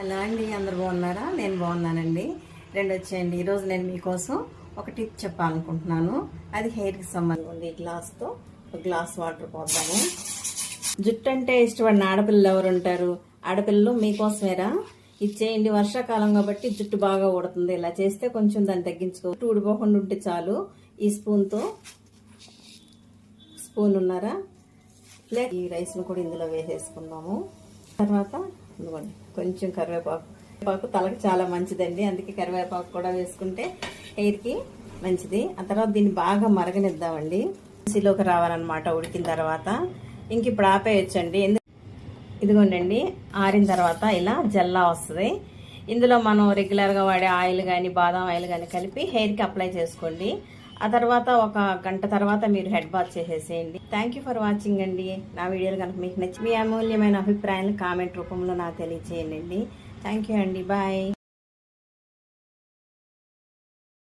Hello అండి అందరు బాగున్నారా? నేను బాగున్నానండి. రెండు వచ్చేయండి. ఈరోజు నేను మీకోసం ఒక టిప్ చెప్పాలనుకుంటున్నాను. అది హెయిర్కి సంబంధం ఉంది ఈ గ్లాస్తో ఒక గ్లాస్ వాటర్ పోద్దాము. జుట్టు అంటే ఇష్టపడిన ఆడపిల్లలు ఎవరు ఉంటారు? ఆడపిల్లలు మీకోసమేరా? ఇచ్చేయండి వర్షాకాలం కాబట్టి జుట్టు బాగా ఊడుతుంది. ఇలా చేస్తే కొంచెం దాన్ని తగ్గించుకో. జుట్టు ఊడిపోకుండా ఉంటే చాలు. ఈ స్పూన్తో స్పూన్ ఉన్నారా? లేక ఈ రైస్ను కూడా ఇందులో వేసేసుకుందాము. తర్వాత ఇదిగోండి కొంచెం కరివేపాకు. కరివేపాకు తలకు చాలా మంచిదండి. అందుకే కరివేపాకు కూడా వేసుకుంటే హెయిర్కి మంచిది. ఆ తర్వాత దీన్ని బాగా మరగనిద్దామండి. సిలోకి రావాలన్నమాట ఉడికిన తర్వాత. ఇంక ఇప్పుడు ఆపేయచ్చండి. ఇదిగోండి ఆరిన తర్వాత ఇలా జల్లా వస్తుంది. ఇందులో మనం రెగ్యులర్గా వాడే ఆయిల్ కానీ బాదం ఆయిల్ కానీ కలిపి హెయిర్కి అప్లై చేసుకోండి. ఆ తర్వాత ఒక గంట తర్వాత మీరు హెడ్ బాత్ చేసేసేయండి. థ్యాంక్ యూ ఫర్ వాచింగ్ అండి. నా వీడియోలు కనుక మీకు నచ్చి మీ అమూల్యమైన అభిప్రాయాలు కామెంట్ రూపంలో నాకు తెలియజేయండి థ్యాంక్ యూ అండి. బాయ్